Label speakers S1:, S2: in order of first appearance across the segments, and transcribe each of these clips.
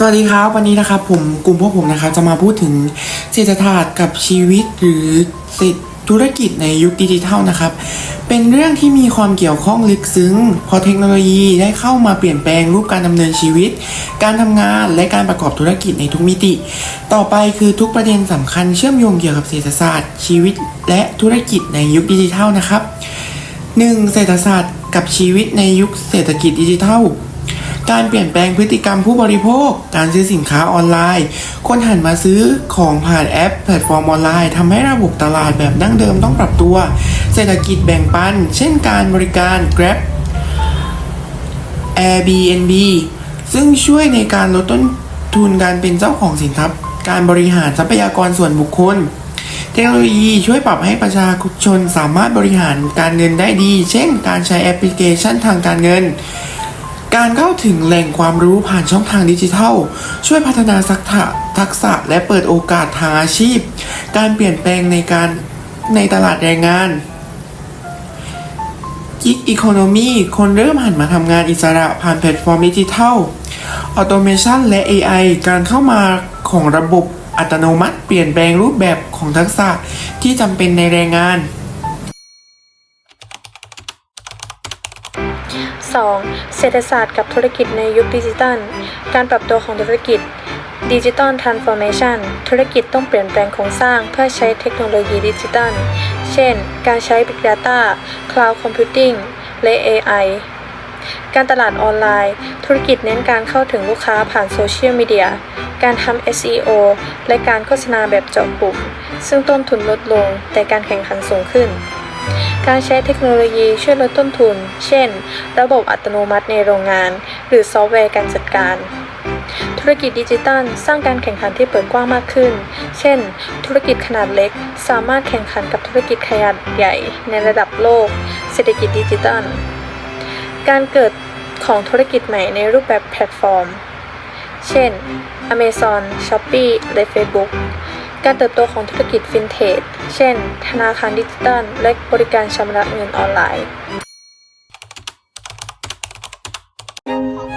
S1: สวัสดีครับ วันนี้นะครับผมกลุ่มพวกผมนะครับจะมาพูดถึงเศรษฐศาสตร์กับชีวิตหรือเศรษฐธุรกิจในยุคดิจิทัลนะครับ เป็นเรื่องที่มีความเกี่ยวข้องลึกซึ้ง พอเทคโนโลยีได้เข้ามาเปลี่ยนแปลงรูปการดำเนินชีวิต การทำงานและการประกอบธุรกิจในทุกมิติ ต่อไปคือทุกประเด็นสำคัญเชื่อมโยงเกี่ยวกับเศรษฐศาสตร์ ชีวิตและธุรกิจในยุคดิจิทัลนะครับ 1. เศรษฐศาสตร์กับชีวิตในยุคเศรษฐกิจดิจิทัล การเปลี่ยนแปลงพฤติกรรมผู้บริโภค การซื้อสินค้าออนไลน์ คนหันมาซื้อของผ่านแอป แพลตฟอร์มออนไลน์ทำให้ระบบตลาดแบบดั้งเดิมต้องปรับตัว เศรษฐกิจแบ่งปัน เช่นการบริการ Grab Airbnb ซึ่งช่วยในการลดต้นทุนการเป็นเจ้าของสินทรัพย์ การบริหารทรัพยากรส่วนบุคคล เทคโนโลยีช่วยปรับให้ประชาชนสามารถบริหารการเงินได้ดี เช่น การใช้แอปพลิเคชันทางการเงิน การเข้าถึงแหล่งความรู้ผ่านช่องทางดิจิทัล ช่วยพัฒนาทักษะทักษะและเปิดโอกาสทางอาชีพ การเปลี่ยนแปลงในการในตลาดแรงงานกิกอีโคโนมีคนเริ่มหันมาทำงานอิสระผ่านแพลตฟอร์มดิจิทัลออโตเมชันและ AI การเข้ามาของระบบอัตโนมัติเปลี่ยนแปลงรูปแบบของทักษะที่จำเป็นในแรงงาน
S2: 2. เศรษฐศาสตร์กับธุรกิจในยุคดิจิทัล การปรับตัวของธุรกิจดิจิ t a ลทรานส์ฟอร์เมชันธุรกิจต้องเปลี่ยนแปลงโครงสร้างเพื่อใช้เทคโนโลยีดิจิทัลเช่น การใช้ Big Data Cloud Computing และ AI การตลาดออนไลน์ ธุรกิจเน้นการเข้าถึงลูกค้าผ่านโซเชียลมีเดีย การทำ SEO และการโฆษณาแบบเจาะกลุ่ม ซึ่งต้นทุนลดลงแต่การแข่งขันสูงขึ้น การใช้เทคโนโลยีช่วยลดต้นทุน เช่น ระบบอัตโนมัติในโรงงาน หรือซอฟต์แวร์การจัดการ ธุรกิจดิจิตัลสร้างการแข่งขันที่เปิดกว้างมากขึ้น เช่น ธุรกิจขนาดเล็ก สามารถแข่งขันกับธุรกิจขนาดใหญ่ในระดับโลก เศรษฐกิจดิจิตัล การเกิดของธุรกิจใหม่ในรูปแบบแพลตฟอร์ม เช่น Amazon, Shopee และ Facebook การเติบโตของธุรกิจฟินเทจเช่น ธนาคารดิจิตัล และบริการชำระเงินออนไลน์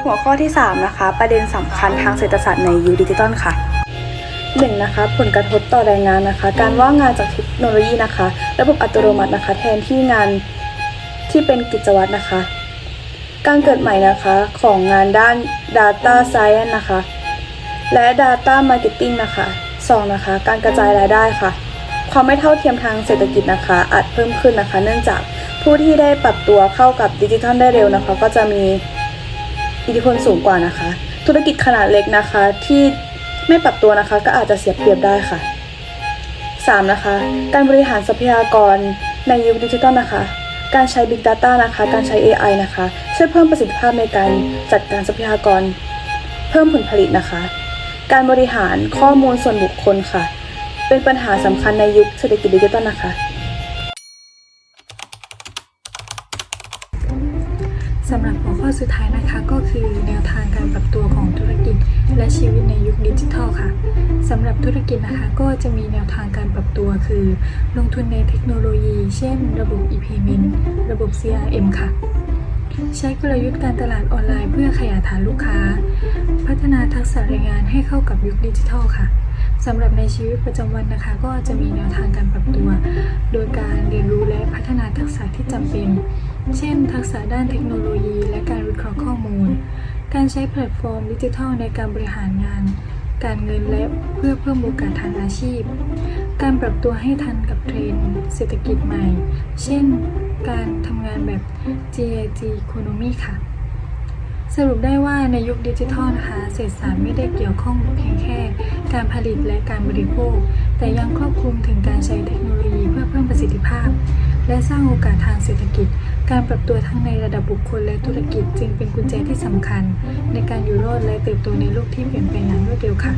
S3: หัวข้อที่ 3 นะคะ ประเด็นสำคัญทางเศรษฐศาสตร์ในยุคดิจิตอลค่ะ 1. นะคะ ผลกระทบต่อแรงงานนะคะ การว่างงานจากเทคโนโลยีนะคะ ระบบอัตโนมัตินะคะ แทนที่งานที่เป็นกิจวัตรนะคะ การเกิดใหม่นะคะของงานด้าน Data Science นะคะ และ Data Marketing นะคะ 2. นะคะ การกระจายรายได้ค่ะ ความไม่เท่าเทียมทางเศรษฐกิจนะคะ อาจเพิ่มขึ้นนะคะ เนื่องจากผู้ที่ได้ปรับตัวเข้ากับดิจิทัลได้เร็วนะคะ ก็จะมีอิทธิพลสูงกว่านะคะ ธุรกิจขนาดเล็กนะคะที่ไม่ปรับตัวนะคะ ก็อาจจะเสียเปรียบได้ค่ะ 3. นะคะ การบริหารทรัพยากรในยุคดิจิทัลนะคะ การใช้ Big Data นะคะ การใช้ AI นะคะ ช่วยเพิ่มประสิทธิภาพในการจัดการทรัพยากร เพิ่มผลผลิตนะคะ การบริหารข้อมูลส่วนบุคคลค่ะ เป็นปัญหาสำคัญในยุคเศรษฐกิจดิจิทัลนะคะ
S4: สำหรับหัวข้อสุดท้ายนะคะก็คือแนวทางการปรับตัวของธุรกิจและชีวิตในยุคดิจิทัลค่ะสำหรับธุรกิจนะคะก็จะมีแนวทางการปรับตัวคือ ลงทุนในเทคโนโลยี เช่น ระบบ e-payment ระบบ CRM ค่ะ ใช้กลยุทธ์การตลาดออนไลน์เพื่อขยายฐานลูกค้า พัฒนาทักษะแรงงานให้เข้ากับยุคดิจิทัลค่ะสำหรับในชีวิตประจำวันนะคะ ก็จะมีแนวทางการปรับตัว โดยการเรียนรู้และพัฒนาทักษะที่จำเป็น เช่น ทักษะด้านเทคโนโลยี และการวิเคราะห์ข้อมูล การใช้แพลตฟอร์มดิจิทัลในการบริหารงาน การเงินและเพื่อเพิ่มโอกาสทางอาชีพ การปรับตัวให้ทันกับเทรนด์เศรษฐกิจใหม่ เช่น การทำงานแบบ GIG Economy ค่ะ สรุปได้ว่าในยุคดิจิทัลนะคะเศรษฐศาสตร์ไม่ได้เกี่ยวข้องเพียงแค่ การผลิตและการบริโภค แต่ยังครอบคลุมถึงการใช้เทคโนโลยีเพื่อเพิ่มประสิทธิภาพ และสร้างโอกาสทางเศรษฐกิจ การปรับตัวทั้งในระดับบุคคลและธุรกิจจึงเป็นกุญแจที่สำคัญ ในการอยู่รอดและเติบโตในโลกที่เปลี่ยนแปลงอย่างรวดเร็วค่ะ